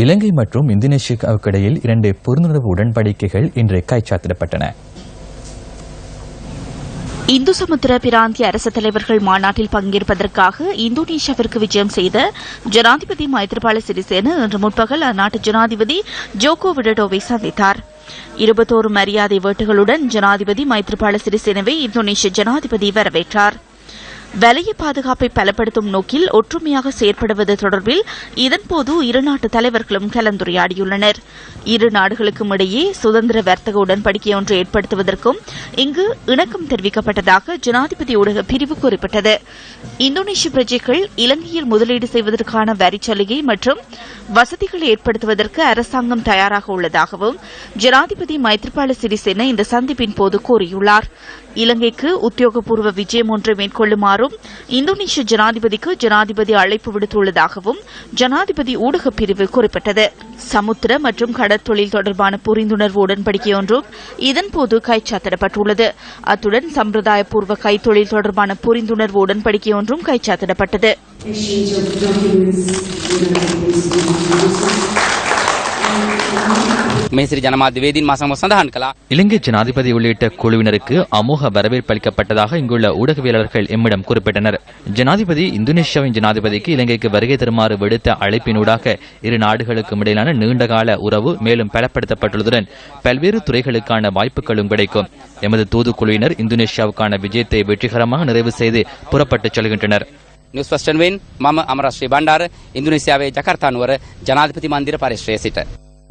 இலங்கை மற்றும் இந்தோனேஷியாவுக்கு இடையில் இரண்டு புரிந்துணர்வு உடன்படிக்கைகள் இன்று கைச்சாத்திடப்பட்டன. இந்து சமுத்திர பிராந்திய அரசு தலைவர்கள் மாநாட்டில் பங்கேற்பதற்காக இந்தோனேஷியாவிற்கு விஜயம் செய்த ஜனாதிபதி மைத்ரிபால சிறிசேன இன்று முற்பகல் அந்நாட்டு ஜனாதிபதி ஜோகோ விடடோவை சந்தித்தார். இருபத்தோரு மரியாதை வேட்டுகளுடன் ஜனாதிபதி மைத்ரிபால சிறிசேனவை இந்தோனேஷிய ஜனாதிபதி வரவேற்றார். வலய பாதுகாப்பை பலப்படுத்தும் நோக்கில் ஒற்றுமையாக செயற்படுவது தொடர்பில் இதன்போது இரு நாட்டு தலைவர்களும் கலந்துரையாடியுள்ளனர். இரு நாடுகளுக்கும் இடையே சுதந்திர வர்த்தக உடன்படிக்கை ஒன்று ஏற்படுத்துவதற்கும் இங்கு இணக்கம் தெரிவிக்கப்பட்டதாக ஜனாதிபதி ஊடக பிரிவு குறிப்பிட்டது. இந்தோனேஷிய பிரஜைகள் இலங்கையில் முதலீடு செய்வதற்கான வரி சலுகை மற்றும் வசதிகளை ஏற்படுத்துவதற்கு அரசாங்கம் தயாராக உள்ளதாகவும் ஜனாதிபதி மைத்ரிபால சிறிசேன இந்த சந்திப்பின் போது கூறியுள்ளார். இலங்கைக்கு உத்தியோகபூர்வ விஜயம் ஒன்றை மேற்கொள்ளுமாறும் இந்தோனேஷிய ஜனாதிபதிக்கு ஜனாதிபதி அழைப்பு விடுத்துள்ளதாகவும் ஜனாதிபதி ஊடகப் பிரிவு குறிப்பிட்டது. சமுத்திர மற்றும் கடற்தொழில் தொடர்பான புரிந்துணர்வு உடன்படிக்கை ஒன்றும் இதன்போது கைச்சாத்திடப்பட்டுள்ளது. அத்துடன் சம்பிரதாயபூர்வ கைத்தொழில் தொடர்பான புரிந்துணர்வு உடன்படிக்கை ஒன்றும் கைச்சாத்திடப்பட்டது. மேசிறி ஜனமாதி திவேதியின் மாசம் சந்தகான் கலா. இலங்கை ஜனாதிபதி உள்ளிட்ட குழுவினருக்கு அமோக வரவேற்பு அளிக்கப்பட்டதாக இங்குள்ள ஊடகவியலாளர்கள் எம்மிடம் குறிப்பிட்டனர். ஜனாதிபதி இந்தோனேஷியாவின் ஜனாதிபதிக்கு இலங்கைக்கு வருகை தருமாறு விடுத்த அழைப்பினூடாக இரு நாடுகளுக்கும் இடையிலான நீண்டகால உறவு மேலும் பலப்படுத்தப்பட்டுள்ளதுடன் பல்வேறு துறைகளுக்கான வாய்ப்புகளும் கிடைக்கும். எமது தூதுக்குழுவினர் இந்தோனேஷியாவுக்கான விஜயத்தை வெற்றிகரமாக நிறைவு செய்து புறப்பட்டுச் செல்கின்றனர். நியூஸ் ഫസ്റ്റ് വെയിൻ മമ അമര ശ്രീ ഭണ്ഡാർ ഇന്തോനേഷ്യാവെ ജക്കാർത്താനുവർ ജനാധിപതി മന്ദിര പരിശ്രയ